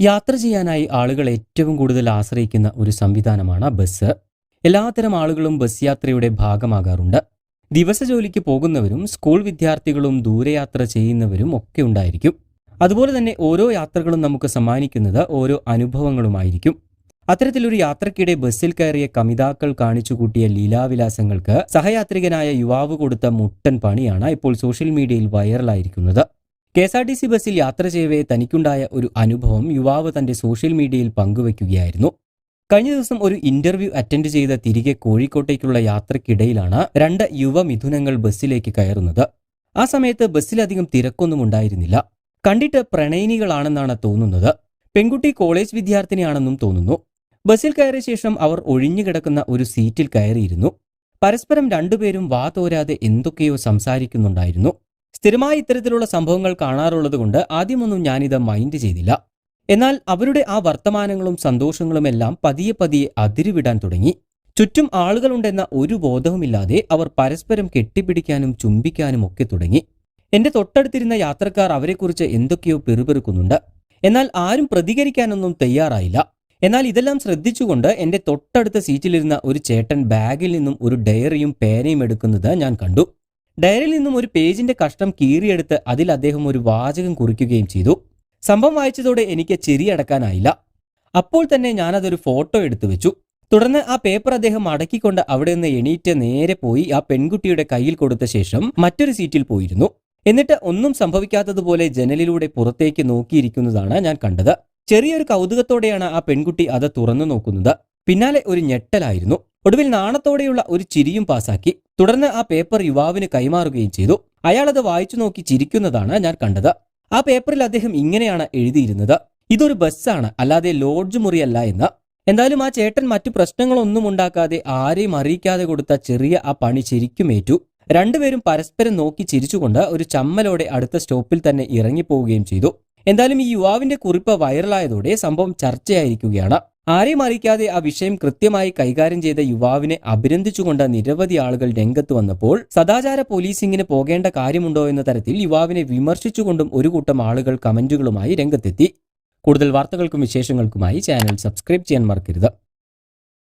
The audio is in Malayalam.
യാത്ര ചെയ്യാനായി ആളുകൾ ഏറ്റവും കൂടുതൽ ആശ്രയിക്കുന്ന ഒരു സംവിധാനമാണ് ബസ്. എല്ലാത്തരം ആളുകളും ബസ് യാത്രയുടെ ഭാഗമാകാറുണ്ട്. ദിവസ ജോലിക്ക് പോകുന്നവരും സ്കൂൾ വിദ്യാർത്ഥികളും ദൂരയാത്ര ചെയ്യുന്നവരും ഒക്കെ ഉണ്ടായിരിക്കും. അതുപോലെ തന്നെ ഓരോ യാത്രകളും നമുക്ക് സമ്മാനിക്കുന്നത് ഓരോ അനുഭവങ്ങളുമായിരിക്കും. അത്തരത്തിലൊരു യാത്രക്കിടെ ബസ്സിൽ കയറിയ കമിതാക്കൾ കാണിച്ചു കൂട്ടിയ ലീലാവിലാസങ്ങൾക്ക് സഹയാത്രികനായ യുവാവ് കൊടുത്ത മുട്ടൻ പണിയാണ് ഇപ്പോൾ സോഷ്യൽ മീഡിയയിൽ വൈറലായിരിക്കുന്നത്. K S R T C ബസ്സിൽ യാത്ര ചെയ്യവേ തനിക്കുണ്ടായ ഒരു അനുഭവം യുവാവ് തന്റെ സോഷ്യൽ മീഡിയയിൽ പങ്കുവയ്ക്കുകയായിരുന്നു കഴിഞ്ഞ ദിവസം ഒരു ഇന്റർവ്യൂ അറ്റൻഡ് ചെയ്ത തിരികെ കോഴിക്കോട്ടേക്കുള്ള യാത്രക്കിടയിലാണ് രണ്ട് യുവമിഥുനങ്ങൾ ബസ്സിലേക്ക് കയറുന്നത്. ആ സമയത്ത് ബസ്സിലധികം തിരക്കൊന്നും ഉണ്ടായിരുന്നില്ല. കണ്ടിട്ട് പ്രണയിനികളാണെന്നാണ് തോന്നുന്നത്. പെൺകുട്ടി കോളേജ് വിദ്യാർത്ഥിനിയാണെന്നും തോന്നുന്നു. ബസ്സിൽ കയറിയ ശേഷം അവർ ഒഴിഞ്ഞുകിടക്കുന്ന ഒരു സീറ്റിൽ കയറിയിരുന്നു. പരസ്പരം രണ്ടുപേരും വാ എന്തൊക്കെയോ സംസാരിക്കുന്നുണ്ടായിരുന്നു. സ്ഥിരമായി ഇത്തരത്തിലുള്ള സംഭവങ്ങൾ കാണാറുള്ളത് കൊണ്ട് ആദ്യമൊന്നും ഞാനിത് മൈൻഡ് ചെയ്തില്ല. എന്നാൽ അവരുടെ ആ വർത്തമാനങ്ങളും സന്തോഷങ്ങളും എല്ലാം പതിയെ പതിയെ അതിരുവിടാൻ തുടങ്ങി. ചുറ്റും ആളുകളുണ്ടെന്ന ഒരു ബോധവുമില്ലാതെ അവർ പരസ്പരം കെട്ടിപ്പിടിക്കാനും ചുംബിക്കാനും ഒക്കെ തുടങ്ങി. എന്റെ തൊട്ടടുത്തിരുന്ന യാത്രക്കാർ അവരെക്കുറിച്ച് എന്തൊക്കെയോ പെറുപെറുക്കുന്നുണ്ട്. എന്നാൽ ആരും പ്രതികരിക്കാനൊന്നും തയ്യാറായില്ല. എന്നാൽ ഇതെല്ലാം ശ്രദ്ധിച്ചുകൊണ്ട് എന്റെ തൊട്ടടുത്ത സീറ്റിലിരുന്ന ഒരു ചേട്ടൻ ബാഗിൽ നിന്നും ഒരു ഡയറിയും പേനയും എടുക്കുന്നത് ഞാൻ കണ്ടു. ഡയറിയിൽ നിന്നും ഒരു പേജിന്റെ കഷ്ണം കീറിയെടുത്ത് അതിൽ അദ്ദേഹം ഒരു വാചകം കുറിക്കുകയും ചെയ്തു. സംഭവം വായിച്ചതോടെ എനിക്ക് ചിരിയടക്കാനായില്ല അപ്പോൾ തന്നെ ഞാനതൊരു ഫോട്ടോ എടുത്തു വെച്ചു. തുടർന്ന് ആ പേപ്പർ അദ്ദേഹം അടക്കിക്കൊണ്ട് അവിടെ നിന്ന് എണീറ്റ് നേരെ പോയി ആ പെൺകുട്ടിയുടെ കയ്യിൽ കൊടുത്ത ശേഷം മറ്റൊരു സീറ്റിൽ പോയിരുന്നു. എന്നിട്ട് ഒന്നും സംഭവിക്കാത്തതുപോലെ ജനലിലൂടെ പുറത്തേക്ക് നോക്കിയിരിക്കുന്നതാണ് ഞാൻ കണ്ടത്. ചെറിയൊരു കൗതുകത്തോടെയാണ് ആ പെൺകുട്ടി അത് തുറന്നു നോക്കുന്നത്. പിന്നാലെ ഒരു ഞെട്ടലായിരുന്നു. ഒടുവിൽ നാണത്തോടെയുള്ള ഒരു ചിരിയും പാസാക്കി തുടർന്ന് ആ പേപ്പർ യുവാവിന് കൈമാറുകയും ചെയ്തു. അയാൾ അത് വായിച്ചു നോക്കി ചിരിക്കുന്നതാണ് ഞാൻ കണ്ടത്. ആ പേപ്പറിൽ അദ്ദേഹം ഇങ്ങനെയാണ് എഴുതിയിരുന്നത്. ഇതൊരു ബസ്സാണ് അല്ലാതെ ലോഡ്ജ് മുറിയല്ല എന്ന്. എന്തായാലും ആ ചേട്ടൻ മറ്റു പ്രശ്നങ്ങളൊന്നും ഉണ്ടാക്കാതെ ആരെയും അറിയിക്കാതെ കൊടുത്ത ചെറിയ ആ പണി ശരിക്കും ഏറ്റു. രണ്ടുപേരും പരസ്പരം നോക്കി ചിരിച്ചുകൊണ്ട് ഒരു ചമ്മലോടെ അടുത്ത സ്റ്റോപ്പിൽ തന്നെ ഇറങ്ങിപ്പോവുകയും ചെയ്തു. എന്തായാലും ഈ യുവാവിന്റെ കുറിപ്പ് വൈറലായതോടെ സംഭവം ചർച്ചയായിരിക്കുകയാണ്. ആരെയും അറിയിക്കാതെ ആ വിഷയം കൃത്യമായി കൈകാര്യം ചെയ്ത യുവാവിനെ അഭിനന്ദിച്ചുകൊണ്ട് നിരവധി ആളുകൾ രംഗത്ത് വന്നപ്പോൾ സദാചാര പോലീസിംഗിന് പോകേണ്ട കാര്യമുണ്ടോ എന്ന തരത്തിൽ യുവാവിനെ വിമർശിച്ചുകൊണ്ടും ഒരു കൂട്ടം ആളുകൾ കമന്റുകളുമായി രംഗത്തെത്തി. കൂടുതൽ വാർത്തകൾക്കും വിശേഷങ്ങൾക്കുമായി ചാനൽ സബ്സ്ക്രൈബ് ചെയ്യാൻ മറക്കരുത്.